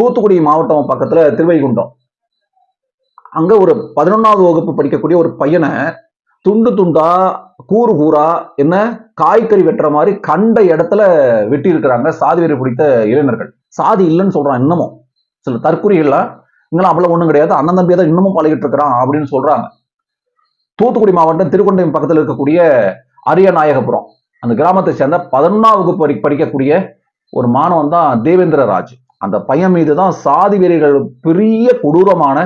தூத்துக்குடி மாவட்டம் பக்கத்துல திருவைகுண்டம் அங்க ஒரு பதினொன்னாவது வகுப்பு படிக்கக்கூடிய ஒரு பையனை துண்டு துண்டா கூறு கூறா என்ன காய்கறி வெட்டுற மாதிரி கண்ட இடத்துல வெட்டி இருக்கிறாங்க சாதி வெறி பிடித்த இளைஞர்கள். சாதி இல்லைன்னு சொல்றான் இன்னமும். சில தற்குறிகள்லாம் இங்கெல்லாம் அவ்வளவு ஒண்ணும் கிடையாது. அண்ணன் தம்பியை தான் இன்னமும் பழகிட்டு இருக்கிறான் அப்படின்னு சொல்றாங்க. தூத்துக்குடி மாவட்டம் திருக்கொண்டையம் பக்கத்தில் இருக்கக்கூடிய அரியநாயகபுரம். அந்த கிராமத்தை சேர்ந்த பதினொன்றாம் வகுப்பு படி படிக்கக்கூடிய ஒரு மாணவன் தான் தேவேந்திர ராஜ் அந்த பையன் மீது தான் சாதி வீரர்கள் பெரிய கொடூரமான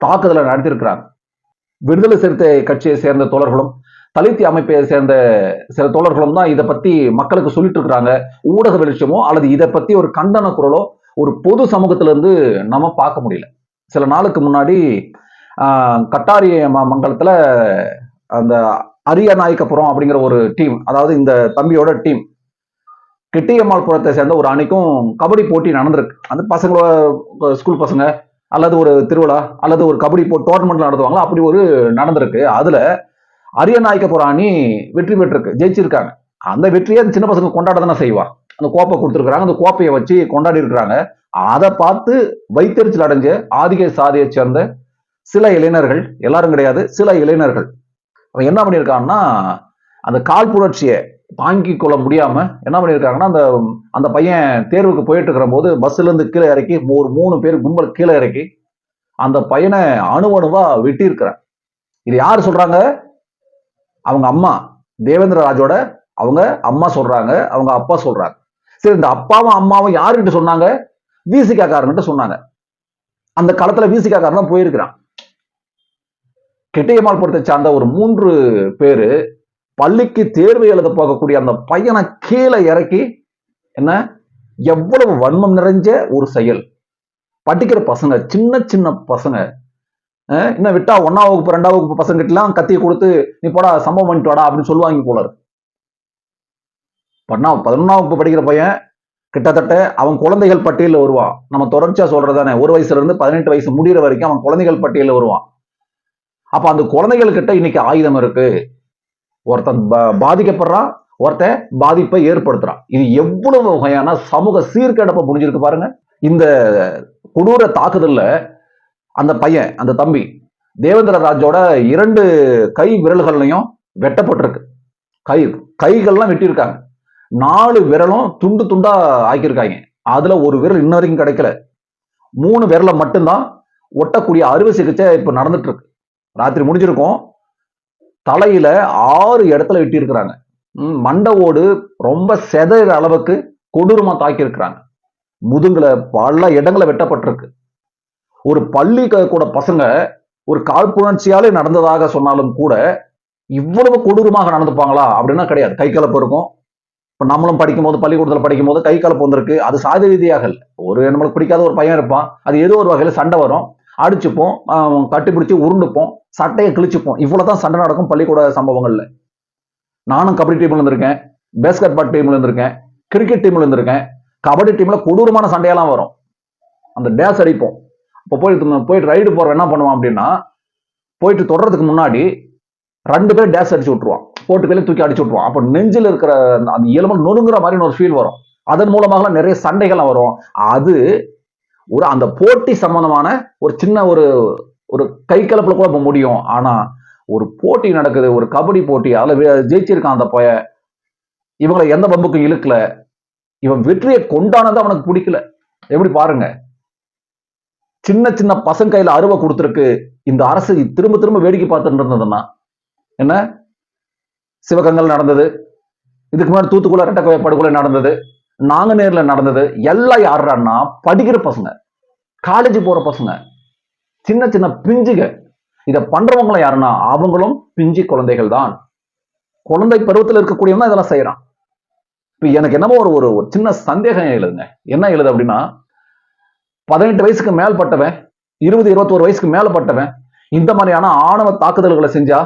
தாக்குதலை நடத்தியிருக்கிறாங்க விடுதலை சிறுத்தை கட்சியை சேர்ந்த தோழர்களும் தலித்தி அமைப்பை சேர்ந்த சில தோழர்களும் தான் இதை பத்தி மக்களுக்கு சொல்லிட்டு இருக்கிறாங்க. ஊடக வெளிச்சமோ அல்லது இதை பத்தி ஒரு கண்டன குரலோ ஒரு பொது சமூகத்துல இருந்து நம்ம பார்க்க முடியல. சில நாளுக்கு முன்னாடி ஆஹ், கட்டாரி ம- மங்கலத்துல அந்த அரியநாயக்கபுரம் அப்படிங்கிற ஒரு டீம் அதாவது இந்த தம்பியோட டீம் கிட்டியம்மாள் புறத்தை சேர்ந்த ஒரு அணிக்கும் கபடி போட்டி நடந்திருக்கு. அந்த பசங்களோட ஸ்கூல் பசங்க அல்லது ஒரு திருவிழா அல்லது ஒரு கபடி போ டோர்னமெண்ட் நடத்துவாங்களா அப்படி ஒரு நடந்திருக்கு. அதுல அரியநாயக்கபுரம் அணி வெற்றி பெற்றிருக்கு ஜெயிச்சிருக்காங்க. அந்த வெற்றியை அந்த சின்ன பசங்க கொண்டாட தானே செய்வா. அந்த கோப்பை கொடுத்துருக்குறாங்க அந்த கோப்பையை வச்சு கொண்டாடி இருக்கிறாங்க. அதை பார்த்து வைத்தறிச்சல் அடைஞ்ச ஆதிக சாதியை சேர்ந்த சில இளைஞர்கள் எல்லாரும் கிடையாது சில இளைஞர்கள். அவன் என்ன பண்ணியிருக்கான்னா அந்த கால் புணர்ச்சியை தாங்கிக் கொள்ள முடியாம என்ன பண்ணியிருக்காங்கன்னா அந்த அந்த பையன் தேர்வுக்கு போயிட்டு இருக்கிற போது பஸ்ல இருந்து கீழே இறக்கி ஒரு மூணு பேர் கும்பல் கீழே இறக்கி அந்த பையனை அணு அணுவாக வெட்டியிருக்கிறேன். இது யார் சொல்றாங்க? அவங்க அம்மா. தேவேந்திர ராஜோட அவங்க அம்மா சொல்றாங்க அவங்க அப்பா சொல்றாங்க. சரி இந்த அப்பாவும் அம்மாவும் யாருக்கிட்ட சொன்னாங்க? விசிகா சொன்னாங்க. அந்த காலத்தில் வீசிக்காக்காரன் தான் போயிருக்கிறான். கெட்டியம்மாள் படத்தை சார்ந்த ஒரு மூன்று பேரு பள்ளிக்கு தேர்வு எழுத போகக்கூடிய அந்த பையனை கீழே இறக்கி என்ன? எவ்வளவு வன்மம் நிறைஞ்ச ஒரு செயல். படிக்கிற பசங்க சின்ன சின்ன பசங்க. அஹ் இன்னும் விட்டா ஒன்னாம் வகுப்பு ரெண்டாம் வகுப்பு பசங்கிட்டலாம் கத்தியை கொடுத்து நீ போடா சம்பவம் பண்ணிட்டு வாடா அப்படின்னு சொல்லுவாங்க போல இருக்கு. பண்ணா பதினொன்னாம் வகுப்பு படிக்கிற பையன் கிட்டத்தட்ட அவன் குழந்தைகள் பட்டியலில் வருவான். நம்ம தொடர்ச்சியா சொல்றதானே ஒரு வயசுல இருந்து பதினெட்டு வயசு முடிகிற வரைக்கும் அவன் குழந்தைகள் பட்டியலில் வருவான். அப்ப அந்த குழந்தைகள் கிட்ட இன்னைக்கு ஆயுதம் இருக்கு. ஒருத்தன் பா- பாதிக்கப்படுறான் ஒருத்தன் பாதிப்பை ஏற்படுத்துறான் இது எவ்வளவு வகையான சமூக சீர்கேடப்ப முடிஞ்சிருக்கு பாருங்க. இந்த கொடூர தாக்குதல்ல அந்த பையன் அந்த தம்பி தேவேந்திர ராஜோட இரண்டு கை விரல்கள்லையும் வெட்டப்பட்டிருக்கு. கை கைகள்லாம் வெட்டியிருக்காங்க. நாலு விரலும் துண்டு துண்டா ஆக்கியிருக்காங்க. அதுல ஒரு விரல் இன்ன வரைக்கும் கிடைக்கல. மூணு விரலை மட்டும்தான் ஒட்டக்கூடிய அறுவை சிகிச்சை இப்ப நடந்துட்டு இருக்கு. ராத்திரி முடிஞ்சிருக்கும். தலையில ஆறு இடத்துல வெட்டியிருக்கிறாங்க. மண்டவோடு ரொம்ப செதற அளவுக்கு கொடூரமா தாக்கி இருக்கிறாங்க பல இடங்களை வெட்டப்பட்டிருக்கு. ஒரு பள்ளி கூட பசங்க ஒரு காழ்ப்புணர்ச்சியாலே நடந்ததாக சொன்னாலும் கூட இவ்வளவு கொடூரமாக நடந்துப்பாங்களா அப்படின்னா கிடையாது. கை கலப்பு இருக்கும். இப்போ நம்மளும் படிக்கும் போது பள்ளிக்கூடத்தில் படிக்கும்போது கை கலப்பு வந்திருக்கு. அது சாதி ரீதியாக ஒரு நம்மளுக்கு பிடிக்காத ஒரு பையன் இருப்பான். அது ஏதோ ஒரு வகையில் சண்டை வரும். அடிச்சுப்போம் ஆஹ் உருண்டுப்போம் சட்டையை கிழிச்சுப்போம். இவ்வளவுதான் சண்டை நடக்கும் பள்ளிக்கூட சம்பவங்கள்ல. நானும் கபடி டீம்ல இருந்திருக்கேன் பேஸ்கெட் பால் டீம்ல இருந்திருக்கேன் கிரிக்கெட் டீம்ல இருந்திருக்கேன். கபடி டீம்ல கொடூரமான சண்டையெல்லாம் வரும். அந்த டேஸ் அடிப்போம். இப்போ போயிட்டு போயிட்டு ரைடு போறவன் என்ன பண்ணுவான் அப்படின்னா போயிட்டு தொடறதுக்கு முன்னாடி ரெண்டு பேரும் டேஸ் அடிச்சு விட்டுருவான். போட்டு கையில தூக்கி அடிச்சு விட்டுருவான். அப்போ நெஞ்சில் இருக்கிற அந்த- அந்த நொறுங்குற மாதிரி ஒரு ஃபீல் வரும். அதன் மூலமாக நிறைய சண்டைகள்லாம் வரும். அது ஒரு அந்த போட்டி சம்பந்தமான ஒரு சின்ன ஒரு ஒரு கை கலப்புல கூட இப்போ முடியும். ஆனா ஒரு போட்டி நடக்குது ஒரு கபடி போட்டி அதில் ஜெயிச்சிருக்கான் அந்த பய இவங்களை எந்த பம்புக்கும் இழுக்கல. இவன் வெற்றியை கொண்டானது அவனுக்கு பிடிக்கல. எப்படி பாருங்க. சின்ன சின்ன பசங்க கையில அருவை கொடுத்துருக்கு. இந்த அரசு திரும்ப திரும்ப வேடிக்கை பார்த்துட்டு இருந்ததுன்னா என்ன? சிவகங்கள் நடந்தது. இதுக்கு முன்னாடி தூத்துக்குள்ள ரெட்டக்கோய படுகொலை நடந்தது. நாங்க நேரில் நடந்தது. எல்லாம் யாருடான்னா படிக்கிற பசங்க. காலேஜ் போற பசங்க சின்ன சின்ன பிஞ்சுக இதை பண்றவங்களும் யாருன்னா அவங்களும் பிஞ்சு குழந்தைகள் தான் குழந்தை பருவத்தில் இருக்கக்கூடியவன் இதெல்லாம் செய்யறான். இப்ப எனக்கு என்னமோ ஒரு ஒரு சின்ன சந்தேகம் எழுதுங்க. என்ன எழுது அப்படின்னா பதினெட்டு வயசுக்கு மேல்பட்டவன் இருபது இருபத்தோரு வயசுக்கு மேலப்பட்டவன் இந்த மாதிரியான ஆணவ தாக்குதல்களை செஞ்சா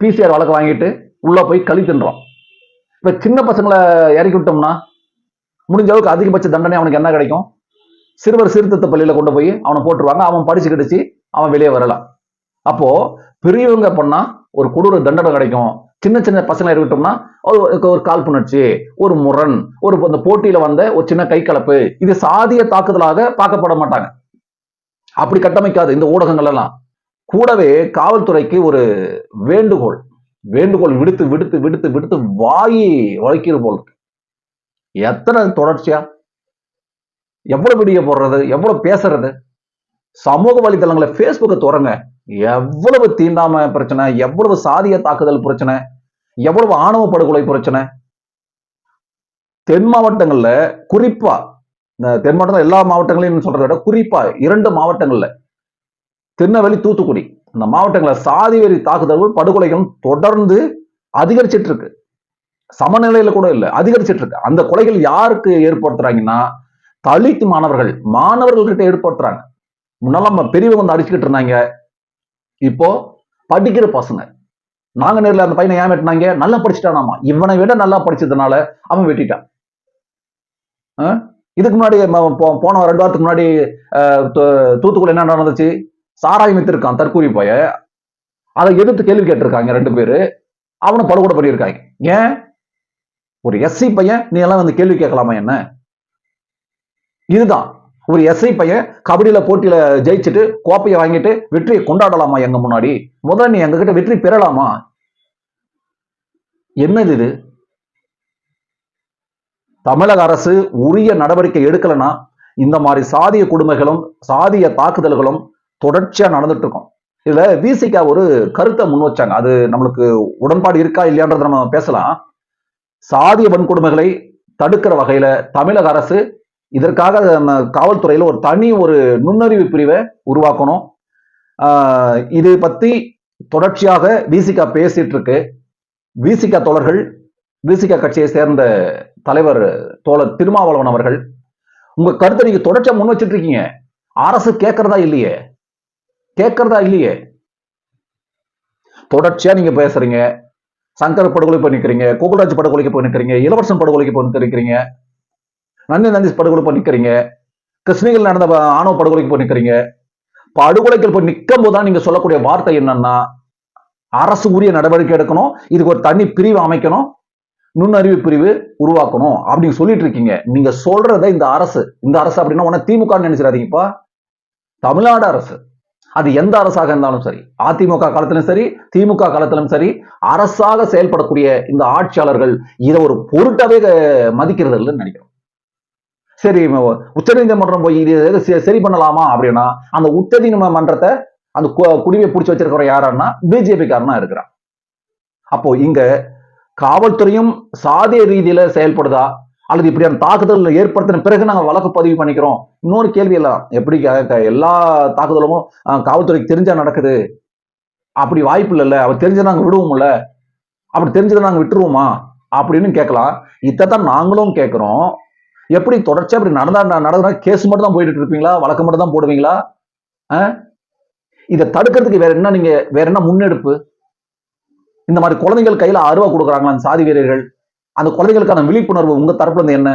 பிசிஆர் வழக்கு வாங்கிட்டு உள்ள போய் களி தின்றான் இப்ப சின்ன பசங்களை இறக்கி விட்டோம்னா முடிஞ்ச அளவுக்கு அதிகபட்ச தண்டனை அவனுக்கு என்ன கிடைக்கும்? சிறுவர் சீர்திருத்த பள்ளியில கொண்டு போய் அவனை போட்டுருவாங்க. அவன் படிச்சு கிடைச்சி அவன் வெளியே வரலாம். அப்போ பெரியவங்க பண்ணா ஒரு கொடூர தண்டனை கிடைக்கும். சின்ன சின்ன பசங்க இருக்கட்டும்னா ஒரு ஒரு காழ்ப்புணர்ச்சி ஒரு முரண் ஒரு அந்த போட்டியில வந்த ஒரு சின்ன கை கலப்பு இது சாதிய தாக்குதலாக பார்க்கப்பட மாட்டாங்க. அப்படி கட்டமைக்காது இந்த ஊடகங்கள் எல்லாம் கூடவே காவல்துறைக்கு ஒரு வேண்டுகோள் வேண்டுகோள் விடுத்து விடுத்து விடுத்து விடுத்து வாயி வளைக்கிறது போல் எத்தனை தொடர்ச்சியா எவ்வளவு வீடியோ போடுறது எவ்வளவு பேசுறது? சமூக வலைதளங்களை ஃபேஸ்புக்கை துறங்க எவ்வளவு தீண்டாம பிரச்சனை எவ்வளவு சாதிய தாக்குதல் பிரச்சனை எவ்வளவு ஆணவ படுகொலை பிரச்சனை. தென் மாவட்டங்கள்ல குறிப்பா இந்த தென் மாவட்டம் எல்லா மாவட்டங்களையும் சொல்றதை விட குறிப்பா இரண்டு மாவட்டங்கள்ல திருநெல்வேலி தூத்துக்குடி இந்த மாவட்டங்களில் சாதி வெறி தாக்குதல்கள் படுகொலைகளும் தொடர்ந்து அதிகரிச்சிட்டு இருக்கு. சமநிலையில கூட இல்லை அதிகரிச்சிட்டு இருக்கு. அந்த கொலைகள் யாருக்கு ஏற்படுத்துறாங்கன்னா தலித் மாணவர்கள் மாணவர்கள் கிட்ட ஏற்படுத்துறாங்க. முன்னெல்லாம் நம்ம பெரியவங்க வந்து அடிச்சுக்கிட்டு இருந்தாங்க. இப்போ படிக்கிற பசங்க நாங்க நேர்ல அந்த பையனை ஏன் வெட்டினாங்க நல்லா படிச்சுட்டானாமா? இவனை விட நல்லா படிச்சதுனால அவன் வெட்டிட்டான். இதுக்கு முன்னாடி போ- போன ரெண்டு வாரத்துக்கு முன்னாடி தூத்துக்குள்ள தூ- என்ன நடந்துச்சு? சாராயம் வித்திருக்கான் தற்கூரி போய அதை எதிர்த்து கேள்வி கேட்டிருக்காங்க ரெண்டு பேரு. அவனை படுகொலை பண்ணியிருக்காங்க. ஏன்? ஒரு எஸ்சி பையன் நீ எல்லாம் வந்து கேள்வி கேட்கலாமா என்ன? இதுதான். ஒரு எஸ்ஐ பையன் கபடியில போட்டியில ஜெயிச்சுட்டு கோப்பையை வாங்கிட்டு வெற்றியை கொண்டாடலாமா எங்க முன்னாடி? முதல்ல நீ எங்ககிட்ட வெற்றி பெறலாமா? என்னது இது? தமிழக அரசு உரிய நடவடிக்கை எடுக்கலைன்னா இந்த மாதிரி சாதிய கொடுமைகளும் சாதிய தாக்குதல்களும் தொடர்ச்சியா நடந்துட்டு இருக்கும். இதுல விசிகா ஒரு கருத்தை முன் வச்சாங்க. அது நம்மளுக்கு உடன்பாடு இருக்கா இல்லையான்றதை நம்ம பேசலாம். சாதிய வன்கொடுமைகளை தடுக்கிற வகையில தமிழக அரசு இதற்காக நம்ம காவல்துறையில ஒரு தனி ஒரு நுண்ணறிவு பிரிவை உருவாக்கணும். ஆஹ் இது பத்தி தொடர்ச்சியாக விசிகா பேசிட்டு இருக்கு. விசிகா தோழர்கள் விசிகா கட்சியை சேர்ந்த தலைவர் தோழர் திருமாவளவன் அவர்கள் உங்க கருத்தை நீங்க தொடர்ச்சியா முன் வச்சிட்டு இருக்கீங்க. அரசு கேட்கறதா இல்லையே? கேட்கறதா இல்லையே? தொடர்ச்சியா நீங்க பேசுறீங்க. சங்கர் படுகொலை போய் நிற்கிறீங்க கோகுல்ராஜ் படுகொலைக்கு போய் நிற்கிறீங்க இளவரசன் படுகொலைக்கு போய் நிற்கிறீங்க நந்தி நந்தி படுகொலை போய் நிற்கிறீங்க கிருஷ்ணகிரியில் நடந்த ஆணவ படுகொலைக்கு போய் நிற்கிறீங்க படுகொலைக்கு போய் நிற்கும் போது தான் நீங்க சொல்லக்கூடிய வார்த்தை என்னன்னா அரசு உரிய நடவடிக்கை எடுக்கணும் இதுக்கு ஒரு தனி பிரிவு அமைக்கணும் நுண்ணறிவு பிரிவு உருவாக்கணும் அப்படின்னு சொல்லிட்டு இருக்கீங்க. நீங்க சொல்றத இந்த அரசு இந்த அரசு அப்படின்னா உடனே திமுக நினைச்சிடாதீங்கப்பா. தமிழ்நாடு அரசு. அது எந்த அரசாக இருந்தாலும் சரி அதிமுக காலத்திலும் சரி திமுக காலத்திலும் சரி அரசாக செயல்படக்கூடிய இந்த ஆட்சியாளர்கள் இதை ஒரு பொருட்டாவே மதிக்கிறது இல்லைன்னு நினைக்கிறோம். சரி உச்ச போய் இது சரி- பண்ணலாமா அப்படின்னா அந்த உச்ச மன்றத்தை அந்த கு- குடிமை பிடிச்சி வச்சிருக்கிற யாருன்னா பிஜேபி காரனா இருக்கிறான். அப்போ இங்க காவல்துறையும் சாதிய ரீதியில செயல்படுதா? அல்லது இப்படியான தாக்குதல் ஏற்படுத்தின பிறகு நாங்கள் வழக்கு பதிவு பண்ணிக்கிறோம்? இன்னொரு கேள்வி எல்லாம் எப்படி க- எல்லா தாக்குதலும் காவல்துறைக்கு தெரிஞ்சா நடக்குது? அப்படி வாய்ப்பு இல்லைல்ல. அவர் தெரிஞ்சா நாங்கள் விடுவோம்ல. அப்படி தெரிஞ்சதை நாங்கள் விட்டுருவோமா? அப்படின்னு கேட்கலாம். இதைத்தான் நாங்களும் கேட்குறோம். எப்படி தொடர்ச்சியா இப்படி நடந்தா நடந்தா கேஸ் மட்டும் தான் போயிட்டு இருப்பீங்களா? வழக்கு மட்டும் தான் போடுவீங்களா இதை தடுக்கிறதுக்கு வேற என்ன நீங்க வேற என்ன முன்னெடுப்பு? இந்த மாதிரி குழந்தைகள் கையில அருவா கொடுக்குறாங்களா அந்த சாதி வீரர்கள்? அந்த குழந்தைகளுக்கான விழிப்புணர்வு உங்க தரப்புல இருந்து என்ன?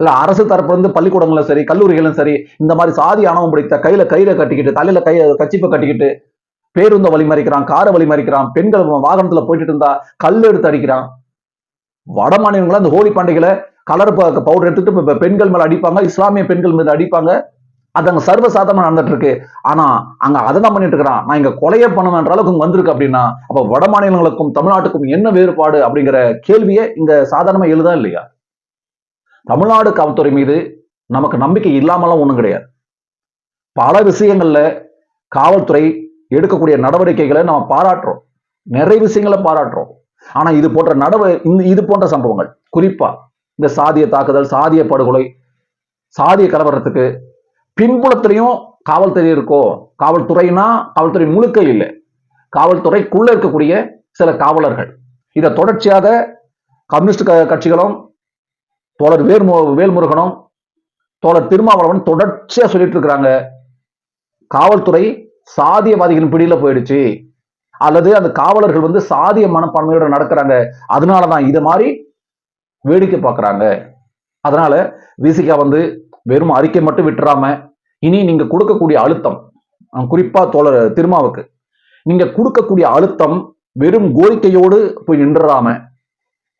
இல்ல அரசு தரப்புல இருந்து பள்ளிக்கூடங்களும் சரி கல்லூரிகளும் சரி இந்த மாதிரி சாதி ஆணவம் பிடித்த கையில கையில கட்டிக்கிட்டு தலையில கைய கச்சிப்பை கட்டிக்கிட்டு பேருந்த வழிமறிக்கிறான் காரை வழிமறிக்கிறான் பெண்கள் வாகனத்துல போயிட்டு இருந்தா கல் எடுத்து அடிக்கிறான். வட மாநிலங்கள அந்த ஹோலி பண்டிகையில கலர் பவுடர் எடுத்துட்டு இப்ப பெண்கள் மேல அடிப்பாங்க இஸ்லாமிய பெண்கள் மீது அடிப்பாங்க. அது அங்க சர்வசாதாரணமா நடந்துட்டு இருக்கு ஆனா அங்க அதை தான் பண்ணிட்டு இருக்கிறான். நான் இங்க கொலையே பண்ணுவேன்ற அளவுக்கு இங்க வந்திருக்கு அப்படின்னா அப்ப வட மாநிலங்களுக்கும் தமிழ்நாட்டுக்கும் என்ன வேறுபாடு அப்படிங்கிற கேள்வியே இங்க சாதாரணமா எழுதா இல்லையா? தமிழ்நாடு காவல்துறை மீது நமக்கு நம்பிக்கை இல்லாமலாம் ஒண்ணும் கிடையாது. பல விஷயங்கள்ல காவல்துறை எடுக்கக்கூடிய நடவடிக்கைகளை நம்ம பாராட்டுறோம். நிறைய விஷயங்களை பாராட்டுறோம். ஆனா இது போன்ற நடவ இந்த இது போன்ற சம்பவங்கள் குறிப்பா இந்த சாதிய தாக்குதல் சாதிய படுகொலை சாதிய கலவரத்துக்கு பின்புலத்திலையும் காவல்துறை இருக்கோ காவல்துறைனா காவல்துறை முழுக்க இல்லை. காவல்துறைக்குள்ள இருக்கக்கூடிய சில காவலர்கள். இதை தொடர்ச்சியாக கம்யூனிஸ்ட் க- கட்சிகளும் தோழர் வேல்மு வேல்முருகனும் தோழர் திருமாவளவன் தொடர்ச்சியா சொல்லிட்டு இருக்கிறாங்க. காவல்துறை சாதியவாதிகளின் பிடியில போயிடுச்சு. அல்லது அந்த காவலர்கள் வந்து சாதிய மனப்பான்மையோட நடக்கிறாங்க. அதனாலதான் இது மாதிரி வேடிக்கை பார்க்குறாங்க. அதனால விசிகா வந்து வெறும் அறிக்கை மட்டும் விட்டுறாம இனி நீங்க கொடுக்கக்கூடிய அழுத்தம் குறிப்பா தோழர் திருமாவுக்கு நீங்க கொடுக்கக்கூடிய அழுத்தம் வெறும் கோரிக்கையோடு போய் நின்றுறாம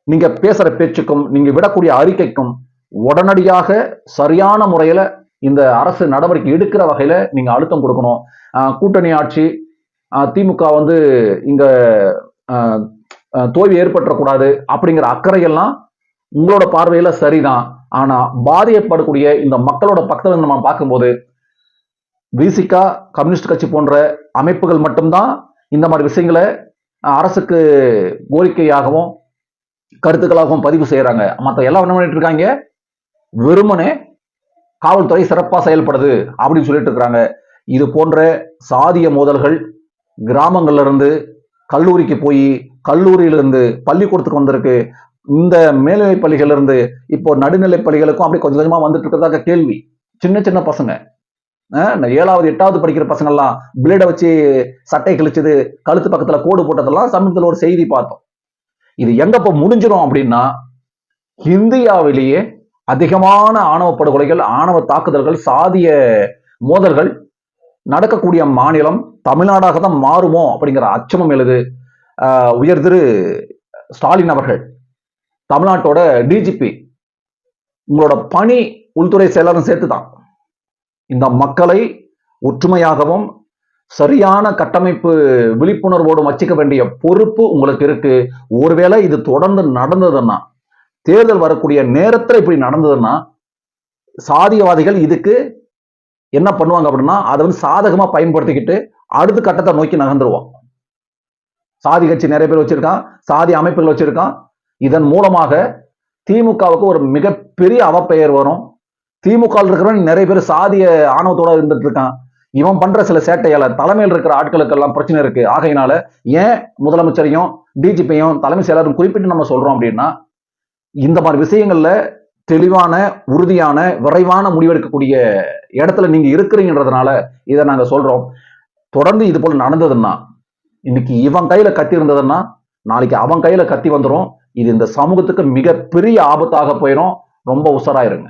நீங்க பேசுற பேச்சுக்கும் நீங்க விடக்கூடிய அறிக்கைக்கும் உடனடியாக சரியான முறையில இந்த அரசு நடவடிக்கை எடுக்கிற வகையில நீங்க அழுத்தம் கொடுக்கணும். கூட்டணி ஆட்சி திமுக வந்து இங்க தோல்வி ஏற்பட்டுறக்கூடாது அப்படிங்கிற அக்கறையெல்லாம் உங்களோட பார்வையில சரிதான். ஆனா பாதிக்கப்படக்கூடிய இந்த மக்களோட பக்கத்தில் நம்ம பார்க்கும்போது விசிகா கம்யூனிஸ்ட் கட்சி போன்ற அமைப்புகள் மட்டும்தான் இந்த மாதிரி விஷயங்களை அரசுக்கு கோரிக்கையாகவும் கருத்துக்களாகவும் பதிவு செய்யறாங்க. மற்ற எல்லாம் என்ன பண்ணிட்டு இருக்காங்க? வெறுமனே காவல்துறை சிறப்பா செயல்படுது அப்படின்னு சொல்லிட்டு இருக்கிறாங்க இது போன்ற சாதிய மோதல்கள் கிராமங்கள்ல இருந்து கல்லூரிக்கு போய் கல்லூரியிலிருந்து பள்ளிக்கூடத்துக்கு வந்திருக்கு. இந்த மேல்நிலை பள்ளிகளிலிருந்து இப்போ நடுநிலை பள்ளிகளுக்கும் அப்படி கொஞ்சம் கொஞ்சமா வந்துட்டு இருக்கிறதாக கேள்வி. சின்ன சின்ன பசங்க. இந்த ஏழாவது எட்டாவது படிக்கிற பசங்கள்லாம் பிளேடை வச்சு சட்டை கிழிச்சது கழுத்து பக்கத்துல கோடு போட்டதெல்லாம் சமீபத்தில் ஒரு செய்தி பார்த்தோம். இது எங்க இப்ப முடிஞ்சிடும் அப்படின்னா இந்தியாவிலேயே அதிகமான ஆணவ படுகொலைகள் ஆணவ தாக்குதல்கள் சாதிய மோதல்கள் நடக்கக்கூடிய மாநிலம் தமிழ்நாடாக தான் மாறுமோ அப்படிங்கிற அச்சமும் எழுது. உயர் திரு ஸ்டாலின் அவர்கள். தமிழ்நாட்டோட டிஜிபி உங்களோட பணி உள்துறை செயலரும் சேர்த்து தான் இந்த மக்களை ஒற்றுமையாகவும் சரியான கட்டமைப்பு விழிப்புணர்வோடும் வச்சுக்க வேண்டிய பொறுப்பு உங்களுக்கு இருக்கு. ஒருவேளை இது தொடர்ந்து நடந்ததுன்னா தேர்தல் வரக்கூடிய நேரத்தில் இப்படி நடந்ததுன்னா சாதியவாதிகள் இதுக்கு என்ன பண்ணுவாங்க அப்படின்னா அதை வந்து சாதகமா பயன்படுத்திக்கிட்டு அடுத்த கட்டத்தை நோக்கி நகர்ந்துருவோம். சாதி கட்சி நிறைய பேர் வச்சிருக்கான் சாதி அமைப்புகள் வச்சிருக்கான் இதன் மூலமாக திமுகவுக்கு ஒரு மிகப்பெரிய அவப்பெயர் வரும். திமுக இருக்கிறவன் நிறைய பேர் சாதிய ஆணவத்தோட இருந்துட்டு இருக்கான். இவன் பண்ற சில சேட்டையால தலைமையில் இருக்கிற ஆட்களுக்கெல்லாம் பிரச்சனை இருக்கு. ஆகையினால ஏன் முதலமைச்சரையும் டிஜிபியும் தலைமை செயலரும் குறிப்பிட்டு நம்ம சொல்றோம் அப்படின்னா இந்த மாதிரி விஷயங்கள்ல தெளிவான உறுதியான விரைவான முடிவெடுக்கக்கூடிய இடத்துல நீங்க இருக்கிறீங்கன்றதுனால இதை நாங்க சொல்றோம். தொடர்ந்து இது போல நடந்ததுன்னா இன்னைக்கு இவன் கையில கத்தி இருந்ததுன்னா நாளைக்கு அவன் கையில கத்தி வந்துடும் இது இந்த சமூகத்துக்கு மிகப்பெரிய ஆபத்தாக போயிடும். ரொம்ப உஷாரா இருங்க